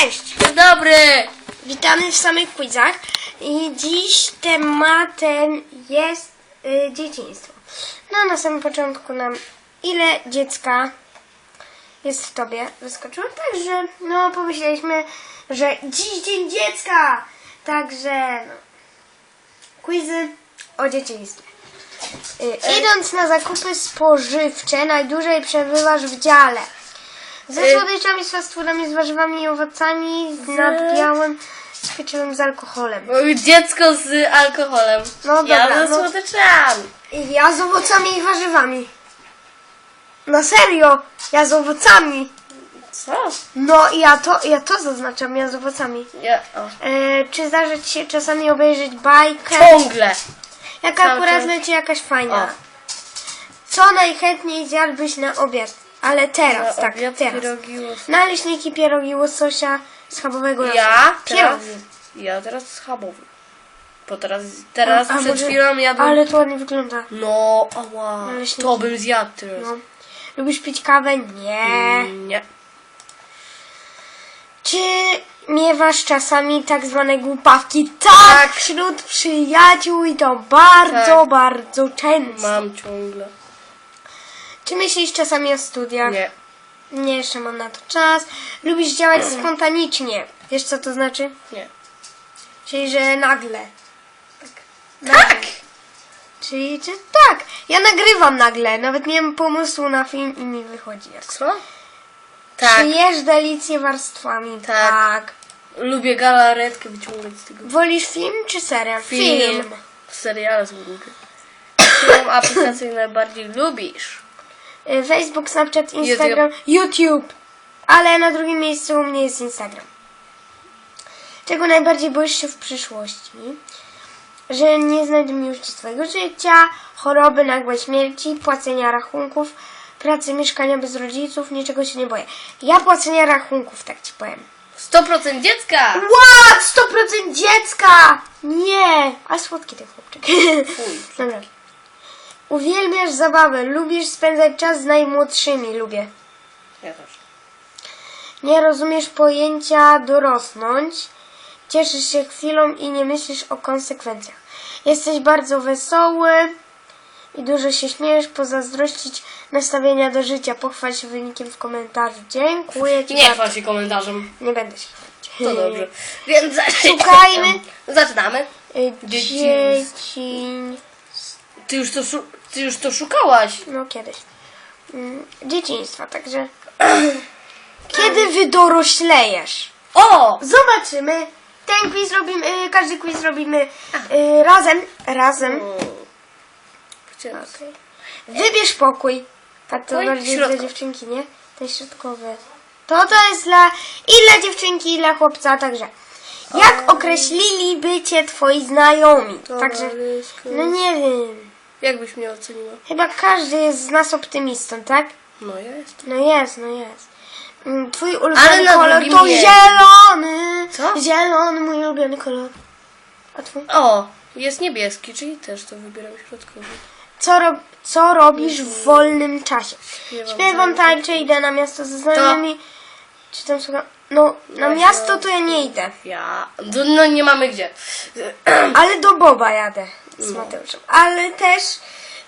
Cześć! Dzień dobry! Witamy w samych quizach i dziś tematem jest y, dzieciństwo. No na samym początku nam ile dziecka jest w tobie wyskoczyło, także no pomyśleliśmy, że dziś dzień dziecka, także no, quizy o dzieciństwie. Y, idąc na zakupy spożywcze, najdłużej przebywasz w dziale. Ze Y- słodyczami, z fast foodami, z warzywami i owocami, z nadbiałym, z pieczywem, z alkoholem. Dziecko z alkoholem. No ja dobra, ze no. słodyczami. Ja z owocami i warzywami. No serio, ja z owocami. Co? No i ja to, ja to zaznaczam, ja z owocami. Ja, o. E, czy zdarza ci się czasami obejrzeć bajkę? Ciągle. Jak cały akurat czas. leci jakaś fajna. O. Co najchętniej zjadłbyś na obiad? Ale teraz, tak, obiad teraz. pierogi łos- Naleśniki, pierogi, łososia, schabowego Ja teraz, Pierogi. ja teraz schabowy. Bo teraz, teraz A- a przed może- chwilą jadłem... Ale to ładnie wygląda. No, ała. Naleśniki. To bym zjadł teraz. No. Lubisz pić kawę? Nie. Mm, Nie. Czy miewasz czasami tak zwane głupawki? Tak, wśród przyjaciół i to bardzo, Tak. bardzo często. Mam ciągle. Czy myślisz czasami o studiach? Nie. Nie, jeszcze mam na to czas. Lubisz działać spontanicznie. Wiesz co to znaczy? Nie. Czyli, że nagle. Tak! Czyli, że tak. Ja nagrywam nagle. Nawet nie mam pomysłu na film i mi wychodzi. Jak Co? Tak. Czy jesz delicję warstwami? Tak. Lubię galaretkę wyciągać z tego. Wolisz film czy serial? Film. Seriale są lubię. Którą aplikację najbardziej lubisz? Y, Facebook, Snapchat, Instagram, YouTube. Ale na drugim miejscu u mnie jest Instagram. Czego najbardziej boisz się w przyszłości? Że nie znajdę miłości swojego życia, choroby, nagłej śmierci, płacenia rachunków, pracy, mieszkania bez rodziców, niczego się nie boję. Ja płacenia rachunków, tak ci powiem. 100% dziecka! What? 100% dziecka! Nie! A słodki ten chłopczyk. Fuj. Dobra. Uwielbiasz zabawę, lubisz spędzać czas z najmłodszymi, lubię. Ja też. Nie rozumiesz pojęcia dorosnąć, cieszysz się chwilą i nie myślisz o konsekwencjach. Jesteś bardzo wesoły i dużo się śmiejesz, pozazdrościć nastawienia do życia, pochwal się wynikiem w komentarzu. Dziękuję Ci Nie bardzo. chwal się komentarzem. Nie będę się chwalić. To dobrze. Więc Szukajmy. Zaczynamy. Y, Dzieciństwo. Ty już to, szu- ty już to szukałaś. No kiedyś. Mm, Dzieciństwa, także... Kiedy wydoroślejesz? O! Zobaczymy. Ten quiz robimy, y, każdy quiz robimy y, razem. Razem. Okej. Wybierz pokój. Tak to Pokój bardziej dla dziewczynki, nie? Ten środkowy. To to jest dla i dla dziewczynki, i dla chłopca, także. Jak określiliby cię twoi znajomi? Także, no nie wiem. Jak byś mnie oceniła? Chyba każdy jest z nas optymistą, tak? No ja jestem. No jest, no jest. Mm, Twój ulubiony na kolor drugim to zielony. Co? Zielony, mój ulubiony kolor. A twój? O! Jest niebieski, czyli też to wybieram środkowy. Co, rob, co robisz w wolnym czasie? Śpiewam, Śpiewam, tańczę, idę na miasto ze znajomymi. Czy tam słucham? No, na miasto to ja nie idę. Ja. No, no nie mamy gdzie. Ale do Boba jadę z Mateuszem. Ale też,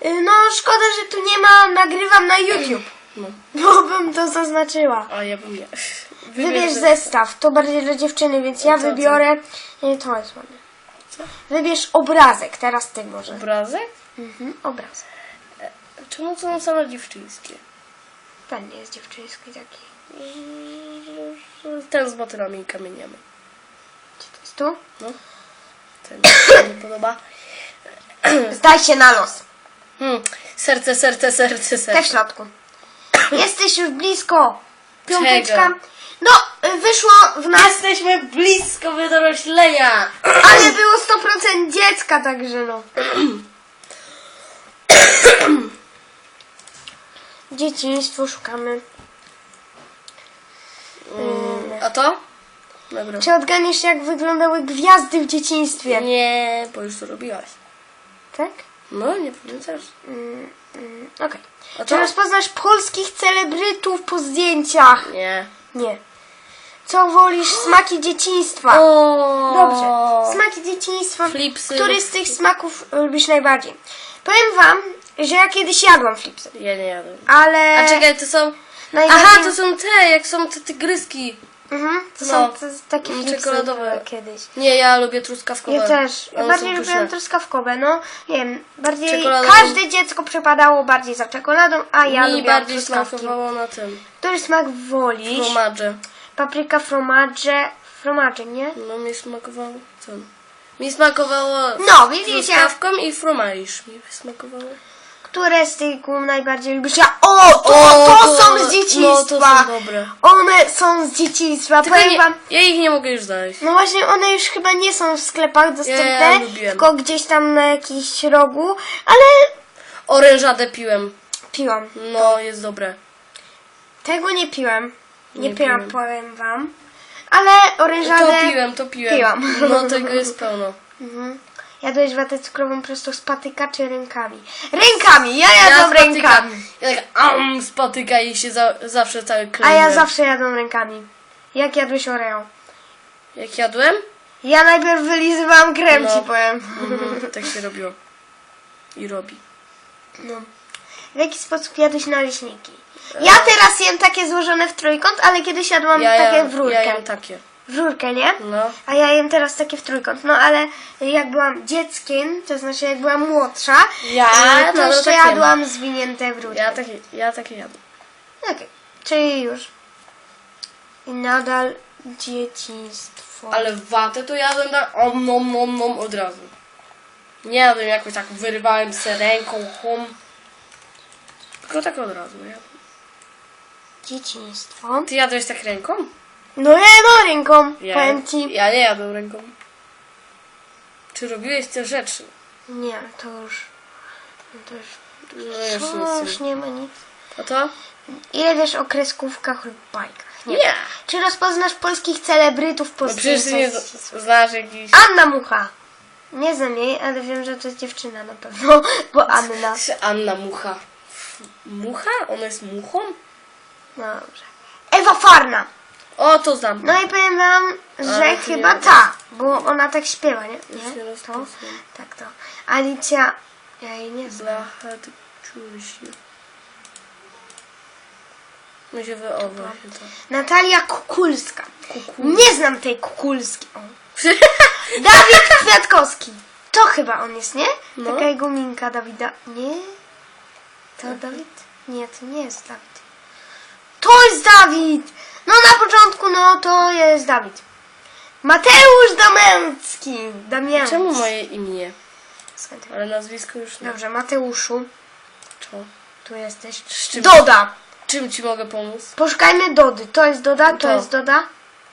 y, no szkoda, że tu nie ma, nagrywam na YouTube. No. Bo bym to zaznaczyła. A ja bym nie. Wybierz zestaw, to bardziej dla dziewczyny, więc ja Co, co? wybiorę. Nie, to jest ładne. Co? Wybierz obrazek, teraz ty może. Obrazek? Mhm, obrazek. Czemu to są same dziewczyńskie? Ten nie jest dziewczyński taki. Ten z motylami i kamieniami. Czy to jest tu? No. Ten mi się nie podoba. Zdaj się na los. Hmm. Serce, serce, serce, Te w serce. środku. Jesteś już blisko. Piąteczka. Czego? No, y, wyszło w nas, Jesteśmy blisko wydoroślenia. ale było 100% dziecka, także no. Dzieciństwo szukamy. A to? Dobra. Czy odganiesz jak wyglądały gwiazdy w dzieciństwie? Nie, bo już to robiłaś. Tak? No, nie pamiętasz? Mm, mm, Okej. A Czy to? rozpoznasz polskich celebrytów po zdjęciach? Nie. Nie. Co wolisz? Smaki dzieciństwa. O, Dobrze. Smaki dzieciństwa. Flipsy. Który z tych smaków lubisz najbardziej? Powiem wam, że ja kiedyś jadłam flipsy, Ja nie jadłem. ale... A czekaj, to są... najbardziej... Aha, to są te, jak są te tygryski. Mhm, to No. są to, takie Mm, czekoladowe. były kiedyś. Nie, ja lubię truskawkowe. Ja też. Ja One bardziej są lubiłam pyszne. truskawkowe, no. Nie wiem, bardziej... Czekoladową- Każde dziecko przepadało bardziej za czekoladą, a ja Mi lubiłam bardziej truskawki. smakowało na tym. Który smak wolisz? Fromadże. Papryka, fromage, fromage, nie? No mi smakowało ten. Mi smakowało No, widzicie? truskawką i fromaż mi smakowało. Które z tych gum najbardziej lubisz? Ja... O, to, O, to, to- są z dzieciństwa! no, to są dobre. One są z dzieciństwa, Tylko powiem nie, wam. ja ich nie mogę już znaleźć. No właśnie, one już chyba nie są w sklepach dostępne, ja lubiłem. tylko gdzieś tam na jakiś rogu, ale Orężadę piłem. piłam. No, jest dobre. Tego nie piłem. Nie, Nie piłam, piłem. powiem wam. Ale orężadę... To piłem, to piłem. Piłam. No tego jest pełno. Mhm. Jadłeś watę cukrową prosto z patyka czy rękami? Rękami! Ja jadłam z patyka- rękami. Ja tak am, i się za, zawsze cały A ja zawsze jadłam rękami. Jak jadłeś Oreo? Jak jadłem? Ja najpierw wylizywałam krem, No. ci powiem. Mhm, tak się robiło. I robi. No. W jaki sposób jadłeś naleśniki? Ja teraz jem takie złożone w trójkąt, ale kiedyś jadłam Ja, takie w rurkę. ja jem takie. W rurkę, nie? No. A ja jem teraz takie w trójkąt. No ale jak byłam dzieckiem, to znaczy jak byłam młodsza, Ja to nadal jeszcze tak jem. jadłam zwinięte w rurkę. Ja takie, ja takie jadłem. Okej, czyli już. I nadal dzieciństwo. Ale watę to jadłem tak om nom nom nom od razu. Nie jadłem jakoś tak wyrywałem se ręką hum. Tylko tak od razu jadłem. Dzieciństwo. Ty jadłeś tak ręką? No ja no ręką, Ja, powiem ci. ja nie jadłem ręką. Czy robiłeś te rzeczy? Nie, to już. To już. No już nic. już nie ma nic. A to? Ile wiesz o kreskówkach lub bajkach? Nie. Czy rozpoznasz polskich celebrytów po No przecież nie znasz jakiś... Anna Mucha. Nie znam jej, ale wiem, że to jest dziewczyna na pewno, bo Anna. Anna Mucha? Mucha? Ona jest muchą? No dobrze. Ewa Farna. O, to znam. No i powiem wam, że Ale to chyba nie ta, bo ona tak śpiewa, nie? Nie? To? rozpoznam. Tak to. Alicja. Ja jej nie znam. Blacha, ty czusi. Mi się wy... O, właśnie to. Natalia Kukulska. Kuku. Nie znam tej Kukulski. O. Dawid Kwiatkowski. To chyba on jest, nie? No. Taka jego minka Dawida. Nie? To Dawid? Nie, to nie jest Dawid. To jest Dawid! No na początku, no to jest Dawid. Mateusz Damięcki. Damięcki. Czemu moje imię? Skąd? Ale nazwisko już nie. Dobrze, Mateuszu. Co? Tu jesteś. Z czym, Doda. czym ci mogę pomóc? Poszukajmy Dody. To jest Doda, to To. jest Doda.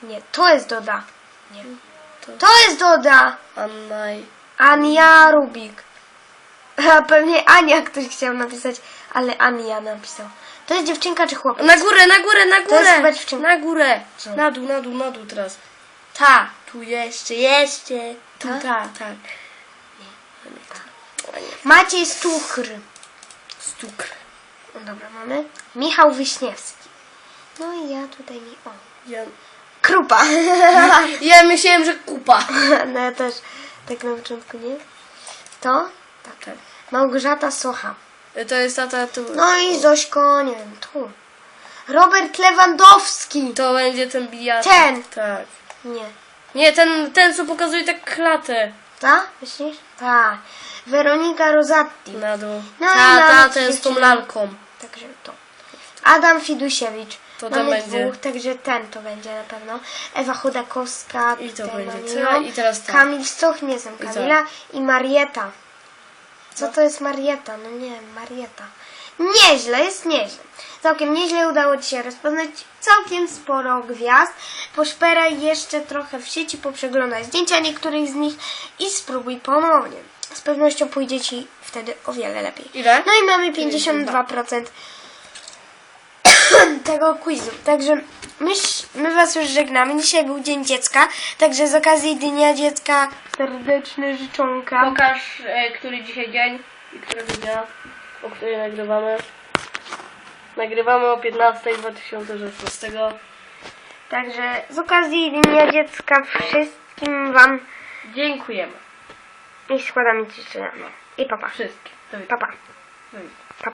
Nie, to jest Doda. Nie. To. To jest Doda. Anna i... Ania Rubik. A pewnie Ania ktoś chciał napisać, ale Ania napisał. To jest dziewczynka czy chłopiec? Na górę, na górę, na górę! jest chyba dziewczynka. Na górę! Co? Na dół, na dół, na dół teraz. Ta, tu jeszcze, jeszcze. Tu, Ta? ta, tak. Maciej Stuchr. Stuk. No dobra, mamy. Michał Wiśniewski. No i ja tutaj mi... O. Ja, Krupa. ja myślałem, że kupa. no ja też tak na początku, nie? To? Tak. Tak. Małgorzata Socha. To jest tata, tu. No i Zośko, nie wiem, tu. Robert Lewandowski. To będzie ten bijat. Ten. Tak. Nie. Nie, ten, ten co pokazuje tak klatę. Ta? Myślisz? Tak. Weronika Rozatti. Na dół. No i ta, mamy ta, ten z tą dziewczynę. lalką. Także to. Adam Fidusiewicz. To Mamy będzie. dwóch, także ten to będzie na pewno. Ewa Chodakowska. I to tutaj będzie. I teraz tak. Kamil Stoch, nie znam I co? Kamila. I Marieta. Co to jest Marieta? No nie wiem, Marieta. Nieźle, jest nieźle. Całkiem nieźle udało Ci się rozpoznać całkiem sporo gwiazd. Poszperaj jeszcze trochę w sieci, poprzeglądaj zdjęcia niektórych z nich i spróbuj ponownie. Z pewnością pójdzie Ci wtedy o wiele lepiej. Ile? No i mamy 52% tego quizu. Także my, my Was już żegnamy. Dzisiaj był Dzień Dziecka, także z okazji Dnia Dziecka serdeczne życzonka. Pokaż, e, który dzisiaj dzień i którego dnia, o której nagrywamy. Nagrywamy o 15 2016. Także z okazji Dnia Dziecka wszystkim Wam Dziękujemy. i składam życzenia. I papa. Wszystkim. Do widzenia. Papa. Do widzenia.